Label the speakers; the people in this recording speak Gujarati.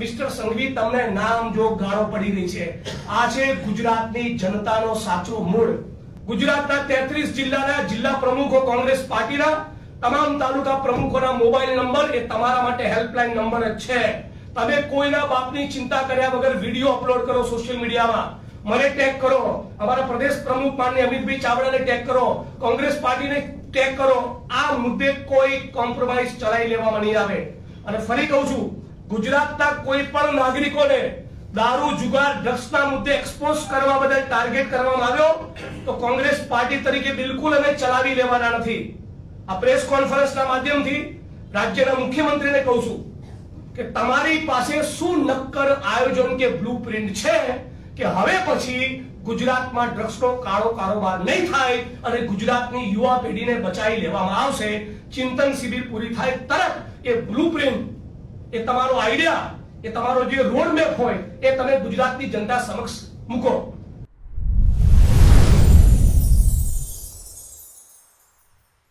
Speaker 1: મિસ્ટર સંઘવી તમને નામ જો ગાળો પડી રહી છે, આ છે ગુજરાતની જનતાનો સાચો મૂળ. ગુજરાતના તેત્રીસ જિલ્લાના જિલ્લા પ્રમુખો કોંગ્રેસ પાર્ટીના, તમામ તાલુકા પ્રમુખોના મોબાઈલ નંબર એ તમારા માટે હેલ્પલાઇન નંબર જ છે. તમે કોઈના બાપની ચિંતા કર્યા વગર વીડિયો અપલોડ કરો સોશિયલ મીડિયામાં. મને ટેગ કરો. અમારા પ્રદેશ પ્રમુખ માન્ય અમિતભાઈ ચાવડાને ટેગ કરો. કોંગ્રેસ પાર્ટીને ટેગ કરો. આ મુદ્દે કોઈ કોમ્પ્રોમાઇઝ ચલાવી લેવામાં નહીં આવે. અને ફરી કહું છું ગુજરાતના કોઈ પણ નાગરિકોને દારૂ, જુગાર, ડ્રગ્સના મુદ્દે એક્સપોઝ કરવા બદલ ટાર્ગેટ કરવામાં આવ્યો, તો કોંગ્રેસ પાર્ટી તરીકે બિલકુલ અમે ચલાવી લેવાના નથી. આ પ્રેસ કોન્ફરન્સના માધ્યમથી રાજ્યના મુખ્યમંત્રીને કહું છું કે તમારી પાસે શું નક્કર આયોજન કે બ્લુ છે કે હવે પછી ગુજરાતમાં ડ્રગ્સનો કાળો કારોબાર નહીં થાય અને ગુજરાતની યુવા પેઢીને બચાવી લેવામાં આવશે? ચિંતન શિબિર પૂરી થાય તરત એ બ્લુપ્રિન્ટ એ તમારો આઈડિયા એ તમારો જે રોડ મેપ હોય, એ તમે ગુજરાતની જનતા સમક્ષ મૂકો.